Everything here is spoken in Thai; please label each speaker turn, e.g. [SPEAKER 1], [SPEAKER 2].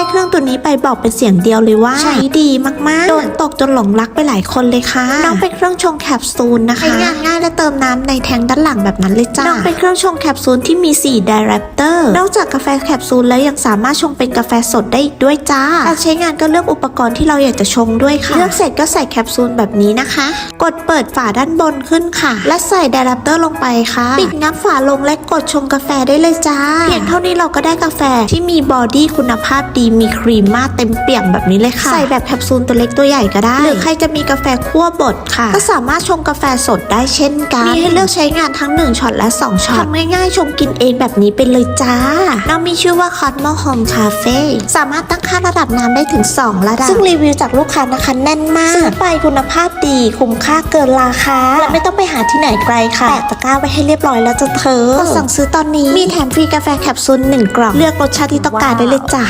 [SPEAKER 1] ได้เครื่องตัวนี้ไปบอกเป็นเสียงเดียวเลยว่า ใช้ดีมากๆ โดนตกจนหลงรักไปหลายคนเลยค่ะ น้องเป็นเครื่องชงแคปซูลนะคะใช้งานง่ายและเติมน้ำในแทงด้านหลังแบบนั้นเลยจ้าน้องเป็นเครื่องชงแคปซูลที่มี4 d i r a p t o r นอกจากกาแฟแคปซูลแล้วยังสามารถชงเป็นกาแฟสดได้อีกด้วยจ้าการใช้งานก็เลือกอุปกรณ์ที่เราอยากจะชงด้วยค่ะ เลือกเสร็จก็ใส่แคปซูลแบบนี้นะคะ กดเปิดฝาด้านบนขึ้นค่ะ และใส่ไดรับเตอร์ลงไปค่ะ ปิดงับฝาลงและกดชงกาแฟได้เลยจ้า เพียงเท่านี้เราก็ได้กาแฟที่มีบอดี้คุณภาพดีมีครีมมากเต็มเปี่ยมแบบนี้เลยค่ะใส่แบบแคปซูลตัวเล็กตัวใหญ่ก็ได้ หรือใครจะมีกาแฟคั่วบดค่ะ ก็สามารถชงกาแฟสดได้เช่นกันมีให้เลือกใช้งานทั้ง 1ช็อตและ 2ช็อตทำง่ายๆชงกินเองแบบนี้ไปเลยจ้าน้องมีชื่อว่า Cosmo Home Cafe สามารถตั้งค่าระดับน้ำได้ถึง 2 ระดับ ซึ่งรีวิวจากลูกค้านะคะแน่นมากซื้อไปคุณภาพดีคุ้มค่าเกินราคาและไม่ต้องไปหาที่ไหนไกลค่ะแปะตะกร้าไว้ให้เรียบร้อยแล้วจ้ะเธอกดสั่งซื้อตอนนี้มีแถมฟรีกาแฟแคปซูล1กล่องเลือกรสชาติที่ต้องการได้เลยจ้ะ